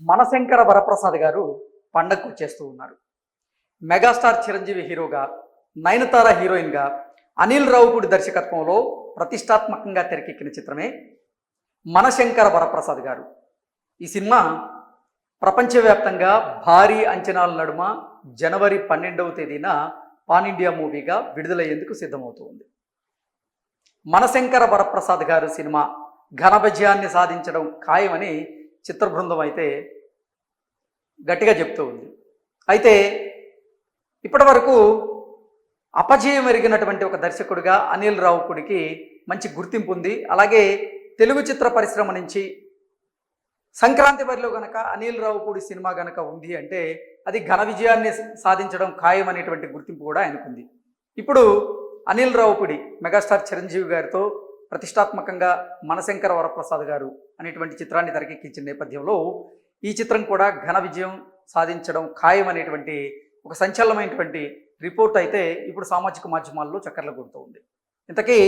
మనశంకర వరప్రసాద్ గారు పండగకు చేస్తూ ఉన్నారు. మెగాస్టార్ చిరంజీవి హీరోగా నయనతార హీరోయిన్గా అనిల్ రావుపూడి దర్శకత్వంలో ప్రతిష్టాత్మకంగా తెరకెక్కిన చిత్రమే మనశంకర వరప్రసాద్ గారు. ఈ సినిమా ప్రపంచవ్యాప్తంగా భారీ అంచనాల నడుమ జనవరి పన్నెండవ తేదీన పాన్ ఇండియా మూవీగా విడుదలయ్యేందుకు సిద్ధమవుతుంది. మనశంకర వరప్రసాద్ గారు సినిమా ఘన విజయాన్ని సాధించడం ఖాయమని చిత్ర బృందం అయితే గట్టిగా చెప్తూ ఉంది. అయితే ఇప్పటి వరకు అపజయం ఎరిగినటువంటి ఒక దర్శకుడిగా అనిల్ రావుకుడికి మంచి గుర్తింపు ఉంది. అలాగే తెలుగు చిత్ర పరిశ్రమ నుంచి సంక్రాంతి వరిలో గనక అనిల్ రావుపూడి సినిమా గనక ఉంది అంటే అది ఘన విజయాన్ని సాధించడం ఖాయం అనేటువంటి గుర్తింపు కూడా ఆయనకుంది. ఇప్పుడు అనిల్ రావుపుడి మెగాస్టార్ చిరంజీవి గారితో ప్రతిష్టాత్మకంగా మనశంకర వరప్రసాద్ గారు అనేటువంటి చిత్రాన్ని తెరకెక్కించిన నేపథ్యంలో ఈ చిత్రం కూడా ఘన విజయం సాధించడం ఖాయం అనేటువంటి ఒక సంచలనమైనటువంటి రిపోర్ట్ అయితే ఇప్పుడు సామాజిక మాధ్యమాల్లో చక్కర్లు కొడుతూ ఉంది. ఇంతకీ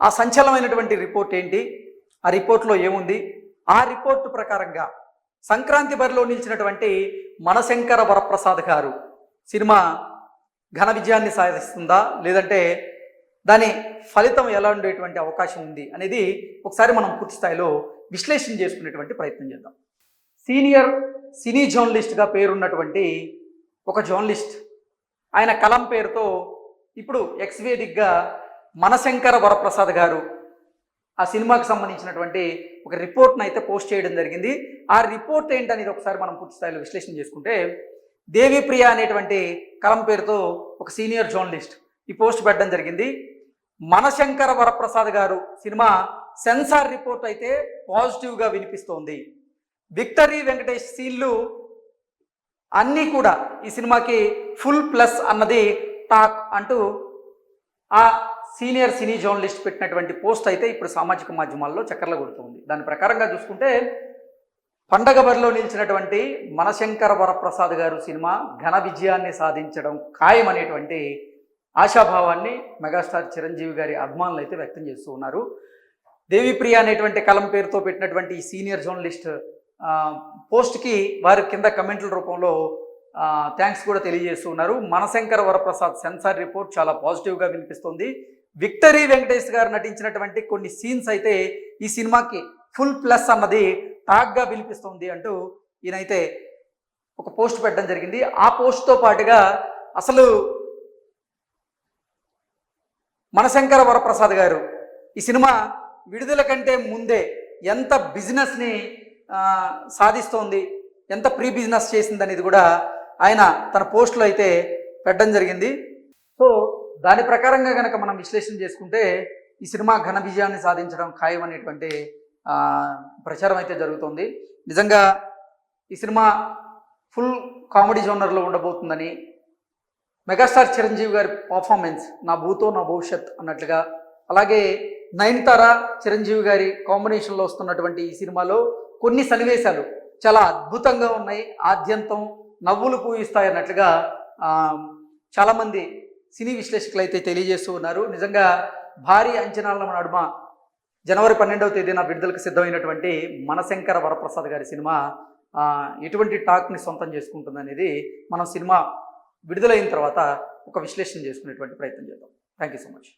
ఆ సంచలనమైనటువంటి రిపోర్ట్ ఏంటి? ఆ రిపోర్ట్లో ఏముంది? ఆ రిపోర్టు ప్రకారంగా సంక్రాంతి బరిలో నిలిచినటువంటి మనశంకర వరప్రసాద్ గారు సినిమా ఘన విజయాన్ని సాధిస్తుందా? లేదంటే దాని ఫలితం ఎలా ఉండేటువంటి అవకాశం ఉంది అనేది ఒకసారి మనం పూర్తి స్థాయిలో విశ్లేషణ చేసుకునేటువంటి ప్రయత్నం చేద్దాం. సీనియర్ సినీ జర్నలిస్ట్గా పేరున్నటువంటి ఒక జర్నలిస్ట్. ఆయన కలం పేరుతో ఇప్పుడు ఎక్స్వేదిక్గా మనశంకర వరప్రసాద్ గారు ఆ సినిమాకి సంబంధించినటువంటి ఒక రిపోర్ట్ని అయితే పోస్ట్ చేయడం జరిగింది. ఆ రిపోర్ట్ ఏంటనేది ఒకసారి మనం పూర్తి స్థాయిలో విశ్లేషణ చేసుకుంటే దేవిప్రియ అనేటువంటి కలం పేరుతో ఒక సీనియర్ జర్నలిస్ట్ ఈ పోస్ట్ పెట్టడం జరిగింది. మనశంకర వరప్రసాద్ గారు సినిమా సెన్సార్ రిపోర్ట్ అయితే పాజిటివ్గా వినిపిస్తోంది. విక్టరీ వెంకటేష్ సీన్లు అన్నీ కూడా ఈ సినిమాకి ఫుల్ ప్లస్ అన్నది టాక్ అంటూ ఆ సీనియర్ సినీ జర్నలిస్ట్ పెట్టినటువంటి పోస్ట్ అయితే ఇప్పుడు సామాజిక మాధ్యమాల్లో చక్కర్లు కొడుతుంది. దాని ప్రకారంగా చూసుకుంటే పండగ బరిలో నిలిచినటువంటి మనశంకర వరప్రసాద్ గారు సినిమా ఘన విజయాన్ని సాధించడం ఖాయం అనేటువంటి ఆశాభావాన్ని మెగాస్టార్ చిరంజీవి గారి అభిమానులు అయితే వ్యక్తం చేస్తూ ఉన్నారు. దేవిప్రియ అనేటువంటి కలం పేరుతో పెట్టినటువంటి సీనియర్ జర్నలిస్ట్ పోస్ట్కి వారి కింద కమెంట్ల రూపంలో థ్యాంక్స్ కూడా తెలియజేస్తూ ఉన్నారు. మనశంకర వరప్రసాద్ సెన్సార్ రిపోర్ట్ చాలా పాజిటివ్గా వినిపిస్తుంది. విక్టరీ వెంకటేష్ గారు నటించినటువంటి కొన్ని సీన్స్ అయితే ఈ సినిమాకి ఫుల్ ప్లస్ అన్నది టాక్గా వినిపిస్తుంది అంటూ ఈయనైతే ఒక పోస్ట్ పెట్టడం జరిగింది. ఆ పోస్ట్తో పాటుగా అసలు మనశంకర వరప్రసాద్ గారు ఈ సినిమా విడుదల కంటే ముందే ఎంత బిజినెస్ని సాధిస్తోంది ఎంత ప్రీ బిజినెస్ చేసింది అనేది కూడా ఆయన తన పోస్టులో అయితే పెట్టడం జరిగింది. సో దాని ప్రకారంగా కనుక మనం విశ్లేషణ చేసుకుంటే ఈ సినిమా ఘన విజయాన్ని సాధించడం ఖాయం అనేటువంటి ప్రచారం అయితే జరుగుతోంది. నిజంగా ఈ సినిమా ఫుల్ కామెడీ జోనర్లో ఉండబోతుందని మెగాస్టార్ చిరంజీవి గారి పర్ఫార్మెన్స్ నా భూతో నా భవిష్యత్ అన్నట్లుగా. అలాగే నయనతార చిరంజీవి గారి కాంబినేషన్లో వస్తున్నటువంటి ఈ సినిమాలో కొన్ని సన్నివేశాలు చాలా అద్భుతంగా ఉన్నాయి ఆద్యంతం నవ్వులు పూయిస్తాయి అన్నట్లుగా చాలామంది సినీ విశ్లేషకులు అయితే తెలియజేస్తూ ఉన్నారు. నిజంగా భారీ అంచనాల నడుమ జనవరి పన్నెండవ తేదీన విడుదలకు సిద్ధమైనటువంటి మనశంకర వరప్రసాద్ గారి సినిమా ఎటువంటి టాక్ని సొంతం చేసుకుంటుంది అనేది మనం సినిమా విడుదలైన తర్వాత ఒక విశ్లేషణ చేసుకునేటువంటి ప్రయత్నం చేద్దాం. Thank you so much